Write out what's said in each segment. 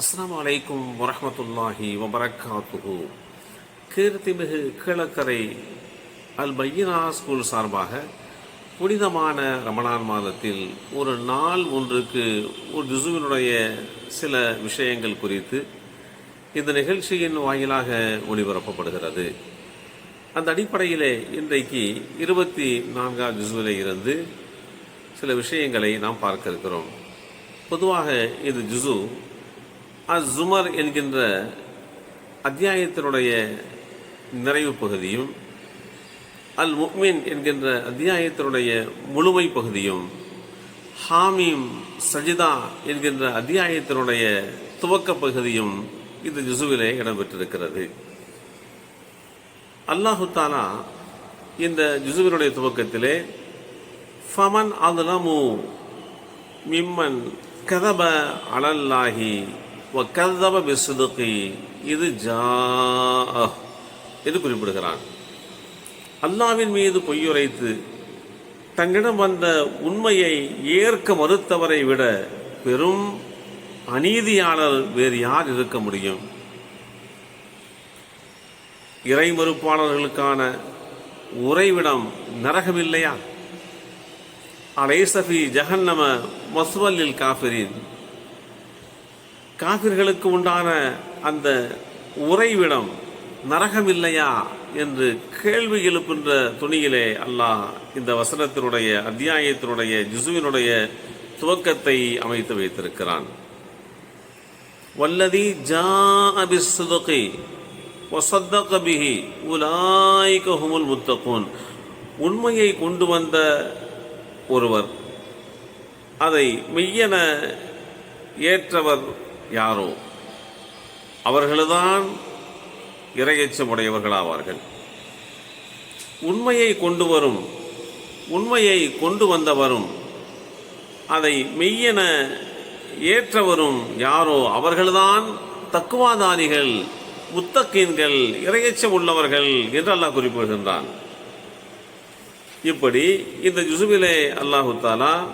அஸ்லாம் அலைக்கும் வரமத்துல்லாஹி வபரக்காத்துஹு. கீர்த்திமிகு கீழக்கரை அல் பையனா ஸ்கூல் சார்பாக புனிதமான ரமணான் மாதத்தில் ஒரு நாள் ஒன்றுக்கு ஒரு ஜுசுவினுடைய சில விஷயங்கள் குறித்து இந்த நிகழ்ச்சியின் வாயிலாக ஒளிபரப்பப்படுகிறது. அந்த அடிப்படையிலே இன்றைக்கு இருபத்தி நான்காம் ஜுசுவிலே இருந்து சில விஷயங்களை நாம் பார்க்க இருக்கிறோம். பொதுவாக இது ஜுசு அஸ் ஜுமர் என்கின்ற அத்தியாயத்தினுடைய நிறைவு பகுதியும் அல் முக்மின் என்கின்ற அத்தியாயத்தினுடைய முழுமை பகுதியும் ஹாமீம் சஜிதா என்கின்ற அத்தியாயத்தினுடைய துவக்க பகுதியும் இந்த ஜுசுவிலே இடம்பெற்றிருக்கிறது. அல்லாஹு தாலா இந்த ஜிசுவினுடைய துவக்கத்திலே ஃபமன் அதுலமு மிம்மன் கதப அலல்லாஹி வ கதப இது ஜா என்று குறிப்பிடுகிறான். அல்லாவின் மீது பொய்யுரைத்து தன்னிடம் வந்த உண்மையை ஏற்க மறுத்தவரை விட பெரும் அநீதியாளர் வேறு யார் இருக்க முடியும்? இறை மறுப்பாளர்களுக்கான உறைவிடம் நரகமில்லையா? அலைசபி ஜஹன்னம மஸ்வல்லில் காஃபிரின். காபிர்களுக்கு உண்டான அந்த உறைவிடம் நரகம் இல்லையா என்று கேள்வி எழுப்புகின்ற துணியிலே அல்லாஹ் இந்த வசனத்தினுடைய அத்தியாயத்தினுடைய ஜிசுவினுடைய துவக்கத்தை அமைத்து வைத்திருக்கிறான். வல்லதி ஜா அபிசுதகி வசத்தக பிஹி உலாய்க ஹுமுல் முத்தகூன். உண்மையை கொண்டு வந்த ஒருவர் அதை மெய்யென ஏற்றவர் யாரோ? அவர்கள்தான் இரையச்சமுடையவர்களாவார்கள். உண்மையை கொண்டு வரும் உண்மையை கொண்டு வந்தவரும் அதை மெய்யென ஏற்றவரும் யாரோ? அவர்கள்தான் தக்குவாதாரிகள் முத்தக்கீன்கள் இரையச்சம் உள்ளவர்கள் என்று அல்லாஹ் குறிப்பிடுகின்றான். இப்படி இந்த ஜுசுவிலே அல்லாஹு தாலா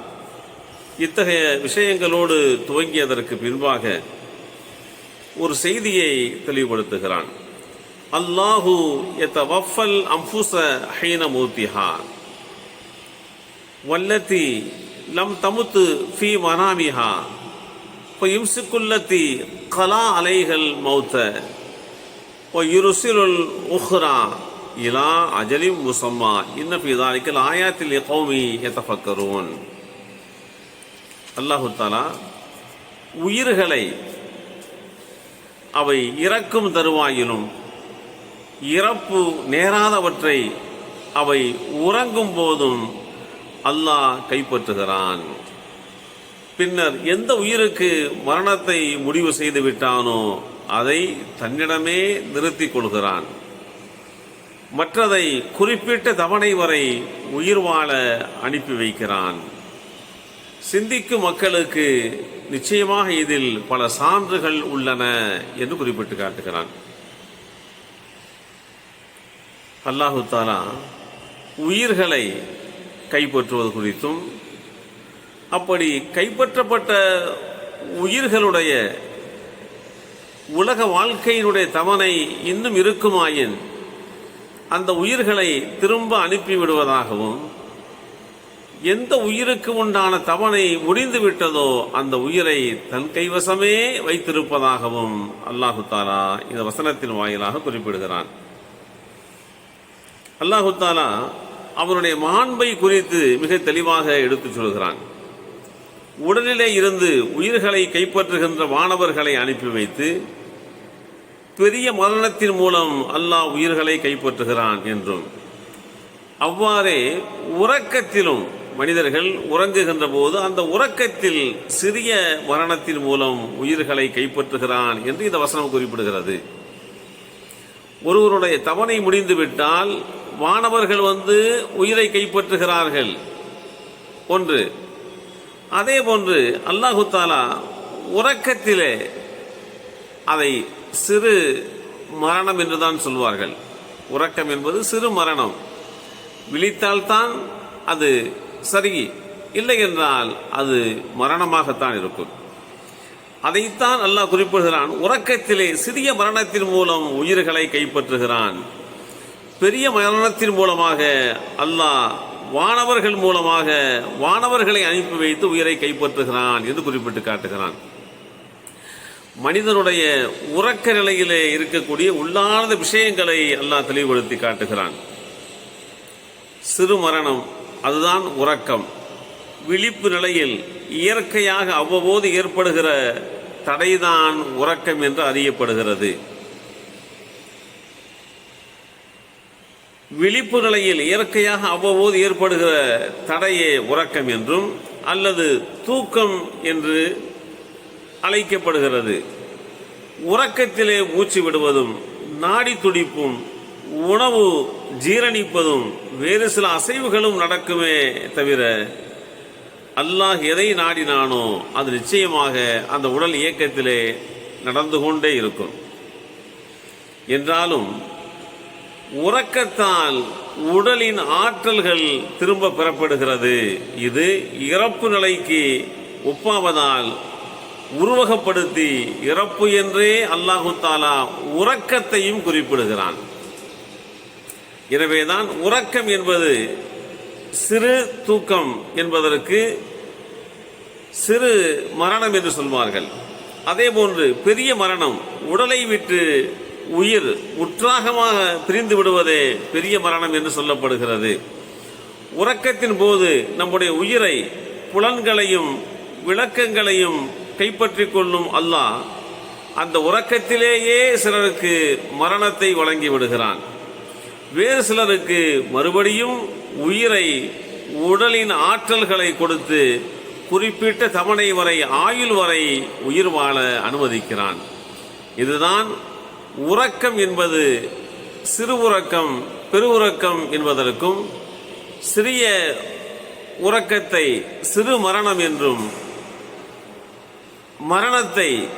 இத்தகைய விஷயங்களோடு துவங்கியதற்கு பின்பாக ஒரு செய்தியை தெளிவுபடுத்துகிறான். அல்லாஹு எத்தவஃபல் அம்புச ஹீன மூர்த்திஹா வல்லத்தி லம் தமுத்து ஃபி மனாமிஹா ஃபயும்சிக்குல்லத்தி கலா அலைகள் மௌத்த வயுருசிலுல் உஹ்ரா இலா அஜலிம் முசம்மா இன்ன ஃபி தாலிக்கல் ஆயாத்தில் கௌமி எத்தஃபக்கரூன் அல்லாஹு தாலா உயிர்களை அவை இறக்கும் தருவாயிலும் இறப்பு நேராதவற்றை அவை உறங்கும் போதும் அல்லாஹ் கைப்பற்றுகிறான். பின்னர் எந்த உயிருக்கு மரணத்தை முடிவு செய்து விட்டானோ அதை தன்னிடமே நிறுத்திக் கொள்கிறான். மற்றதை குறிப்பிட்ட தவணை வரை உயிர் வாழ அனுப்பி வைக்கிறான். சிந்திக்கும் மக்களுக்கு நிச்சயமாக இதில் பல சான்றுகள் உள்ளன என்று குறிப்பிட்டு காட்டுகிறான். அல்லாஹு தாலா உயிர்களை கைப்பற்றுவது குறித்தும் அப்படி கைப்பற்றப்பட்ட உயிர்களுடைய உலக வாழ்க்கையினுடைய தவணை இன்னும் இருக்குமாயின் அந்த உயிர்களை திரும்ப அனுப்பிவிடுவதாகவும் எந்த உயிருக்கு உண்டான தவணை முடிந்து விட்டதோ அந்த உயிரை தன் கைவசமே வைத்திருப்பதாகவும் அல்லாஹு தாலா இந்த வசனத்தின் வாயிலாக குறிப்பிடுகிறான். அல்லாஹு தாலா அவனுடைய மாண்பை குறித்து மிக தெளிவாக எடுத்துச் சொல்கிறான். உடலிலே இருந்து உயிர்களை கைப்பற்றுகின்ற மாணவர்களை அனுப்பி வைத்து பெரிய மரணத்தின் மூலம் அல்லாஹ் உயிர்களை கைப்பற்றுகிறான் என்றும் அவ்வாறே உறக்கத்திலும் மனிதர்கள் உறங்குகின்ற போது அந்த உறக்கத்தில் சிறிய மரணத்தின் மூலம் உயிர்களை கைப்பற்றுகிறான் என்று இந்த வசனம் குறிப்பிடுகிறது. ஒருவருடைய தவணை முடிந்துவிட்டால் மாணவர்கள் வந்து உயிரை கைப்பற்றுகிறார்கள். ஒன்று. அதே போன்று அல்லாஹு தாலா உறக்கத்திலே அதை சிறு மரணம் என்றுதான் சொல்வார்கள். உறக்கம் என்பது சிறு மரணம். விழித்தால்தான் அது சரி இல்லை என்றால் அது மரணமாகத்தான் இருக்கும். அதைத்தான் அல்லாஹ் குறிப்பிடுகிறான். உறக்கத்திலே சிறிய மரணத்தின் மூலம் உயிர்களை கைப்பற்றுகிறான். பெரிய மரணத்தின் மூலமாக அல்லாஹ் வானவர்கள் மூலமாக வானவர்களை அனுப்பி வைத்து உயிரை கைப்பற்றுகிறான் என்று குறிப்பிட்டு காட்டுகிறான். மனிதனுடைய உறக்க நிலையிலே இருக்கக்கூடிய உள்ளார்ந்த விஷயங்களை அல்லாஹ் தெளிவுபடுத்தி காட்டுகிறான். சிறு மரணம் அதுதான் உறக்கம். விழிப்பு நிலையில் இயற்கையாக அவ்வப்போது ஏற்படுகிற தடைதான் உறக்கம் என்று அறியப்படுகிறது. விழிப்பு நிலையில் இயற்கையாக அவ்வப்போது ஏற்படுகிற தடையே உறக்கம் என்றும் அல்லது தூக்கம் என்று அழைக்கப்படுகிறது. உறக்கத்திலே மூச்சு விடுவதும் நாடி துடிப்பும் உணவு ஜீரணிப்பதும் வேறு சில அசைவுகளும் நடக்குமே தவிர அல்லாஹ் எதை நாடினானோ அது நிச்சயமாக அந்த உடல் இயக்கத்திலே நடந்து கொண்டே இருக்கும். என்றாலும் உறக்கத்தால் உடலின் ஆற்றல்கள் திரும்ப பெறப்படுகிறது. இது இறப்பு நிலைக்கு ஒப்பாவதால் உருவகப்படுத்தி இறப்பு என்றே அல்லாஹு தாலா உறக்கத்தையும் குறிப்பிடுகிறான். எனவேதான் உறக்கம் என்பது சிறு தூக்கம் என்பதற்கு சிறு மரணம் என்று சொல்வார்கள். அதே போன்று பெரிய மரணம் உடலை விட்டு உயிர் உற்றாகமாக பிரிந்து விடுவதே பெரிய மரணம் என்று சொல்லப்படுகிறது. உறக்கத்தின் போது நம்முடைய உயிரை புலன்களையும் விளக்கங்களையும் கைப்பற்றி கொள்ளும் அல்லாஹ் அந்த உறக்கத்திலேயே சிலருக்கு மரணத்தை வழங்கி விடுகிறான். வேறு சிலருக்கு மறுபடியும் உயிரை உடலின் ஆற்றல்களை கொடுத்து குறிப்பிட்ட தவணை வரை ஆயுள் வரை உயிர் வாழ அனுமதிக்கிறான். இதுதான் உறக்கம் என்பது. சிறு உறக்கம் பெரு உறக்கம் என்பதற்கும் சிறிய உறக்கத்தை சிறு மரணம் என்றும் மரணத்தை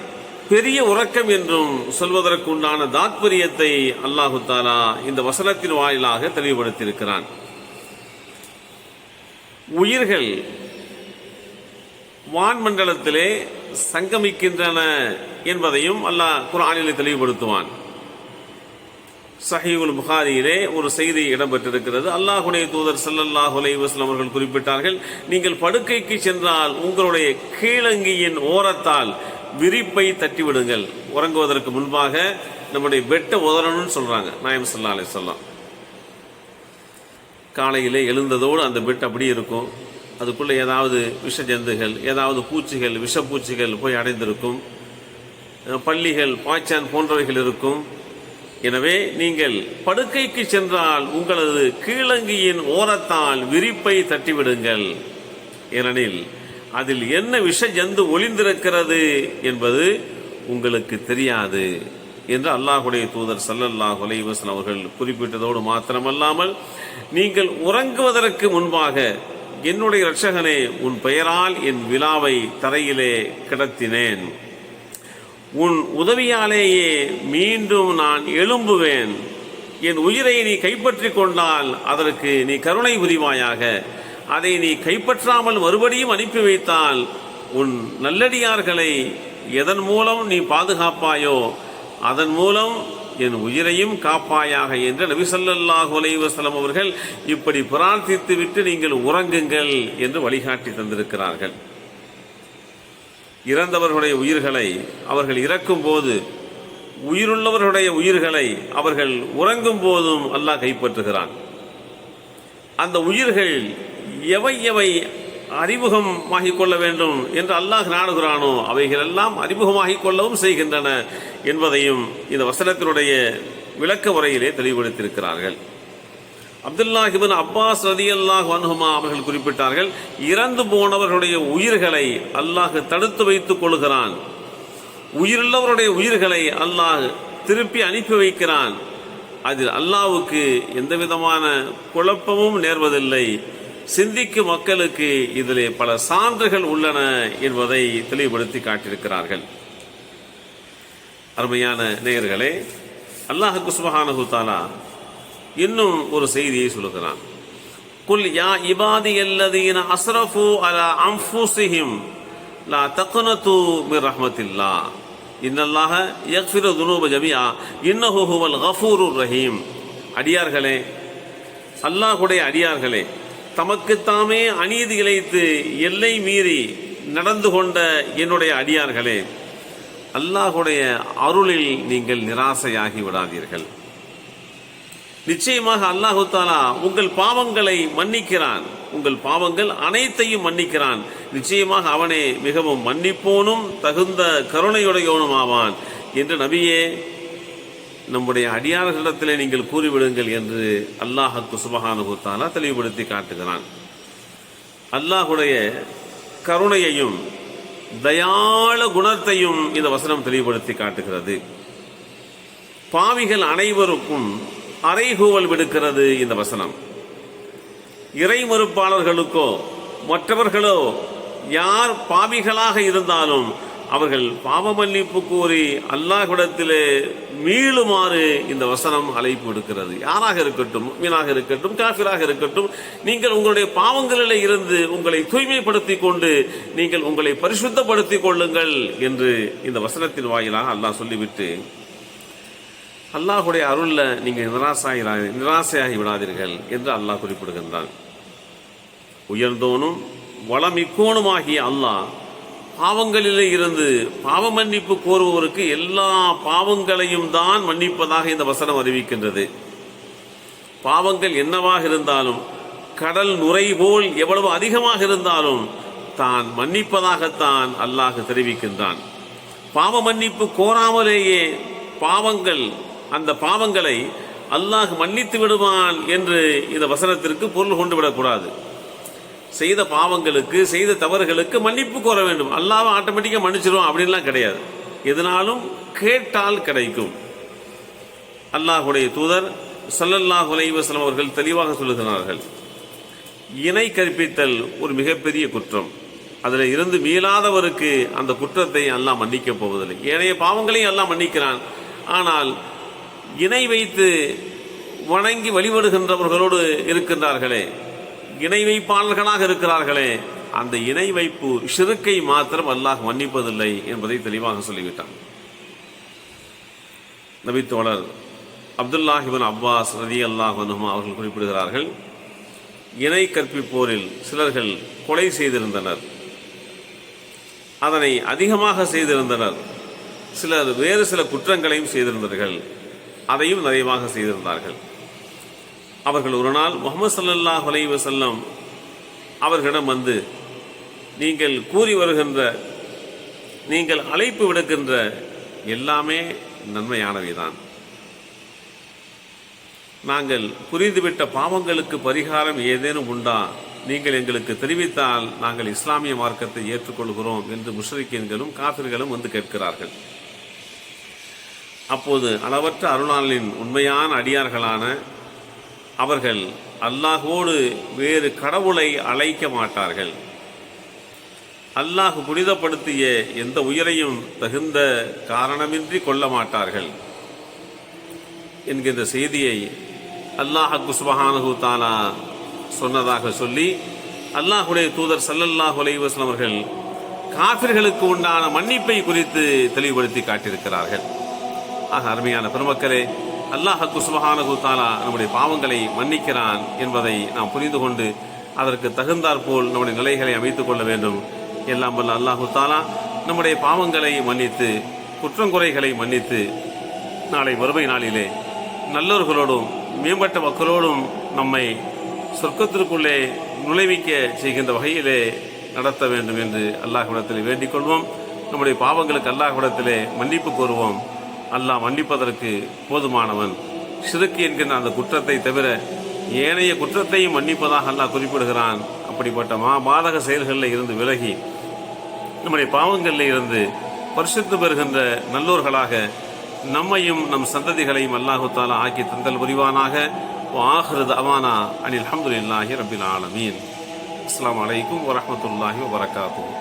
பெரிய உறக்கம் என்றும் சொல்வதற்குண்டான தாத்பரியத்தை அல்லாஹு தாலா இந்த வசனத்தின் வாயிலாக தெளிவுபடுத்தியிருக்கிறான். உயிர்கள் வான்மண்டலத்திலே சங்கமிக்கின்றன என்பதையும் அல்லாஹ் குரானிலே தெளிவுபடுத்துவான். சஹீவுல் புகாரியிலே ஒரு செய்தி இடம்பெற்றிருக்கிறது. அல்லாஹுடைய தூதர் ஸல்லல்லாஹு அலைவாஸ்லம் அவர்கள் குறிப்பிட்டார்கள் நீங்கள் படுக்கைக்கு சென்றால் உங்களுடைய கீழங்கியின் ஓரத்தால் விரிப்பை தட்டிவிடுங்கள். உறங்குவதற்கு முன்பாக நம்முடைய பெட்டை உதறணும்னு சொல்றாங்க. நாயம் ஸல்லல்லாஹு அலைஹி சொல்லாம் காலையிலே எழுந்ததோடு அந்த பெட் அப்படியே இருக்கும். அதுக்குள்ளே ஏதாவது விஷ ஜந்துகள் ஏதாவது பூச்சிகள் விஷப்பூச்சிகள் போய் அடைந்திருக்கும். பள்ளிகள் பாய்ச்சான் போன்றவைகள் இருக்கும். எனவே நீங்கள் படுக்கைக்கு சென்றால் உங்களது கீழங்கியின் ஓரத்தால் விரிப்பை தட்டிவிடுங்கள். ஏனெனில் அதில் என்ன விஷ ஜந்து ஒளிந்திருக்கிறது என்பது உங்களுக்கு தெரியாது என்று அல்லாஹுடைய தூதர் சல்லல்லாஹ் அலைஹி அவர்கள் குறிப்பிட்டதோடு மாத்திரமல்லாமல் நீங்கள் உறங்குவதற்கு முன்பாக என்னுடைய இரட்சகனே உன் பெயரால் என் விழாவை தரையிலே கிடத்தினேன். உன் உதவியாலேயே மீண்டும் நான் எழும்புவேன். என் உயிரை நீ கைப்பற்றி கொண்டால் அதற்கு நீ கருணை புரிவாயாக. அதை நீ கைப்பற்றாமல் மறுபடியும் அனுப்பி வைத்தால் உன் நல்லடியார்களை எதன் மூலம் நீ பாதுகாப்பாயோ அதன் மூலம் என் உயிரையும் காப்பாயாக என்று நபி ஸல்லல்லாஹு அவர்கள் இப்படி பிரார்த்தித்து விட்டு நீங்கள் உறங்குங்கள் என்று வழிகாட்டி தந்திருக்கிறார்கள். இறந்தவர்களுடைய உயிர்களை அவர்கள் இறக்கும் போது உயிருள்ளவர்களுடைய உயிர்களை அவர்கள் உறங்கும் போதும் அல்லாஹ் கைப்பற்றுகிறான். அந்த உயிர்கள் எவை எவை அறிமுகம் கொள்ள வேண்டும் என்று அல்லாஹ் நாடுகிறானோ அவைகள் எல்லாம் அறிமுகமாகிக் கொள்ளவும் செய்கின்றன என்பதையும் இந்த வசனத்தினுடைய விளக்க உரையிலே தெளிவுபடுத்தியிருக்கிறார்கள். அப்துல்லாஹிபின் அப்பாஸ் ரதி அல்லாஹ் வன்ஹுமா அவர்கள் குறிப்பிட்டார்கள் இறந்து போனவர்களுடைய உயிர்களை அல்லாஹ் தடுத்து வைத்துக் கொள்கிறான். உயிருள்ளவருடைய உயிர்களை அல்லாஹ் திருப்பி அனுப்பி வைக்கிறான். அதில் அல்லாவுக்கு எந்த விதமான குழப்பமும் நேர்வதில்லை. சிந்திக்கும் மக்களுக்கு இதிலே பல சான்றுகள் உள்ளன என்பதை தெளிவுபடுத்தி காட்டியிருக்கிறார்கள். அருமையான நேயர்களே அல்லாஹ் சுபஹானஹு தாலா இன்னும் ஒரு செய்தியை சொல்லுகிறான். குல் யா இபாதி அல்லதீன அஸ்ரஃபு அலா அன்ஃபுஸிஹிம் லா தக்குனத்து மிர் ரஹ்மத்தில்லா இன்னல்லாக யக்ஃபிரு துனூப ஜமியா இன்னஹு ஹுவல் கஃபூருர் ரஹீம். அடியார்களே அல்லாஹுடைய அடியார்களே தமக்குத்தாமே அநீதி இழைத்து எல்லை மீறி நடந்து கொண்ட என்னுடைய அடியார்களே அல்லாஹுடைய அருளில் நீங்கள் நிராசையாகி விடாதீர்கள். நிச்சயமாக அல்லாஹு தாலா உங்கள் பாவங்களை மன்னிக்கிறான். உங்கள் பாவங்கள் அனைத்தையும் மன்னிக்கிறான். நிச்சயமாக அவனே மிகவும் மன்னிப்போனும் தகுந்த கருணையுடையவனும் ஆவான் என்று நபியே நம்முடைய அடியார்களிடத்தில் நீங்கள் கூறிவிடுங்கள் என்று அல்லாஹுக்கு சுபஹானுகு தெளிவுபடுத்தி காட்டுகிறான். அல்லாஹுடைய கருணையையும் தயாள குணத்தையும் இந்த வசனம் தெளிவுபடுத்தி காட்டுகிறது. பாவிகள் அனைவருக்கும் அறைகூவல் விடுக்கிறது இந்த வசனம். இறை மறுப்பாளர்களுக்கோ மற்றவர்களோ யார் பாவிகளாக இருந்தாலும் அவர்கள் பாவ மன்னிப்பு கூறி அல்லாஹ்விடத்திலே மீளுமாறு இந்த வசனம் அழைப்பு விடுக்கிறது. யாராக இருக்கட்டும் மீனாக இருக்கட்டும் காஃபிராக இருக்கட்டும் நீங்கள் உங்களுடைய பாவங்களிலே இருந்து உங்களை தூய்மைப்படுத்தி கொண்டு நீங்கள் உங்களை பரிசுத்தப்படுத்திக் கொள்ளுங்கள் என்று இந்த வசனத்தின் வாயிலாக அல்லாஹ் சொல்லிவிட்டு அல்லாஹுடைய அருளில் நீங்கள் நிராசாயிரா நிராசையாகி விடாதீர்கள் என்று அல்லாஹ் குறிப்பிடுகின்றான். உயர்ந்தோனும் வளமிக்கோனுமாகிய அல்லாஹ் பாவங்களிலே இருந்து பாவ மன்னிப்பு கோருபவருக்கு எல்லா பாவங்களையும் தான் மன்னிப்பதாக இந்த வசனம் அறிவிக்கின்றது. பாவங்கள் என்னவாக இருந்தாலும் கடல் நுரை போல் எவ்வளவு அதிகமாக இருந்தாலும் தான் மன்னிப்பதாகத்தான் அல்லாஹ் தெரிவிக்கின்றான். பாவ மன்னிப்பு கோராமலேயே பாவங்கள் அந்த பாவங்களை அல்லாஹ் மன்னித்து விடுவான் என்று இந்த வசனத்திற்கு பொருள் கொண்டு விடக்கூடாது. செய்த பாவங்களுக்கு செய்த தவறுகளுக்கு மன்னிப்பு கோர வேண்டும். அல்லாஹ் ஆட்டோமேட்டிக்காக மன்னிச்சிடும் அப்படின்லாம் கிடையாது. எதனாலும் கேட்டால் கிடைக்கும். அல்லாஹுடைய தூதர் சல்லல்லாஹ் உலைவசலம் அவர்கள் தெளிவாக சொல்லுகிறார்கள். இணை கற்பித்தல் ஒரு மிகப்பெரிய குற்றம். அதில் இருந்து மீளாதவருக்கு அந்த குற்றத்தை அல்லாஹ் மன்னிக்கப் போவதில்லை. ஏனைய பாவங்களையும் எல்லாம் மன்னிக்கிறான். ஆனால் இணை வைத்து வணங்கி வழிபடுகின்றவர்களோடு இருக்கின்றார்களே இணை வைப்பாளர்களாக இருக்கிறார்களே அந்த இணை வைப்பு ஷிருக்கை மாத்திரம் அல்லாஹ் மன்னிப்பதில்லை என்பதை தெளிவாக சொல்லிவிட்டான். நபித்தோழர் அப்துல்லாஹிபின் அப்பாஸ் ரதி அல்லாஹ் அவர்கள் குறிப்பிடுகிறார்கள் இணை கற்பிப்போரில் சிலர்கள் கொலை செய்திருந்தனர். அதனை அதிகமாக செய்திருந்தனர். சிலர் வேறு சில குற்றங்களையும் செய்திருந்தார்கள். அதையும் நிறைவாக செய்திருந்தார்கள். அவர்கள் ஒரு நாள் முகமது சல்லல்லாஹ் அலைஹி வசல்லம் அவர்களிடம் வந்து நீங்கள் கூறி வருகின்ற நீங்கள் அழைப்பு விடுக்கின்ற எல்லாமே நன்மையானவைதான். நாங்கள் புரிந்துவிட்ட பாவங்களுக்கு பரிகாரம் ஏதேனும் உண்டா? நீங்கள் எங்களுக்கு தெரிவித்தால் நாங்கள் இஸ்லாமிய மார்க்கத்தை ஏற்றுக்கொள்கிறோம் என்று முஷரிக்கியன்களும் காபிர்களும் வந்து கேட்கிறார்கள். அப்போது அளவற்ற அருளாளின் உண்மையான அடியார்களான அவர்கள் அல்லாஹோடு வேறு கடவுளை அழைக்க மாட்டார்கள். அல்லாஹ் புனிதப்படுத்திய எந்த உயிரையும் தகுந்த காரணமின்றி கொள்ள மாட்டார்கள். என்கின்ற செய்தியை அல்லாஹ் குஸ்பஹானு தாலா சொன்னதாக சொல்லி அல்லாஹுடைய தூதர் சல்லல்லாஹ் அலைவாஸ்லம் அவர்கள் காபிர்களுக்கு உண்டான மன்னிப்பை குறித்து தெளிவுபடுத்தி காட்டியிருக்கிறார்கள். ஆக அருமையான பெருமக்களே அல்லாஹ் சுபஹானகு தாலா நம்முடைய பாவங்களை மன்னிக்கிறான் என்பதை நாம் புரிந்து கொண்டு அதற்கு தகுந்தாற்போல் நம்முடைய நிலைகளை அமைத்துக் கொள்ள வேண்டும். எல்லாம் வல்ல அல்லாஹு தாலா நம்முடைய பாவங்களை மன்னித்து குற்றங்குறைகளை மன்னித்து நாளை வறுமை நாளிலே நல்லவர்களோடும் மேம்பட்ட மக்களோடும் நம்மை சொர்க்கத்திற்குள்ளே நுழைவிக்க செய்கின்ற வகையிலே நடத்த வேண்டும் என்று அல்லாஹ்விடத்தில் வேண்டிக் கொள்வோம். நம்முடைய பாவங்களுக்கு அல்லாஹ்விடத்திலே மன்னிப்பு கோருவோம். அல்லாஹ் மன்னிப்பதற்கு போதுமானவன். சிறுக்கு என்கின்ற அந்த குற்றத்தை தவிர ஏனைய குற்றத்தையும் மன்னிப்பதாக அல்லாஹ் குறிப்பிடுகிறான். அப்படிப்பட்ட மா பாதக செயல்களில் இருந்து விலகி நம்முடைய பாவங்களில் இருந்து பரிசுத்து பெறுகின்ற நல்லோர்களாக நம்மையும் நம் சந்ததிகளையும் அல்லாஹு தாலா ஆக்கி தந்தல் புரிவானாக. ஆஹ்ரத் அமானா அனில் அஹமதுல்லாஹி ரபில் ஆலமீன். அஸ்லாம் அலைக்கும் வரமத்துல்லாஹி வபரகாத்துஹு.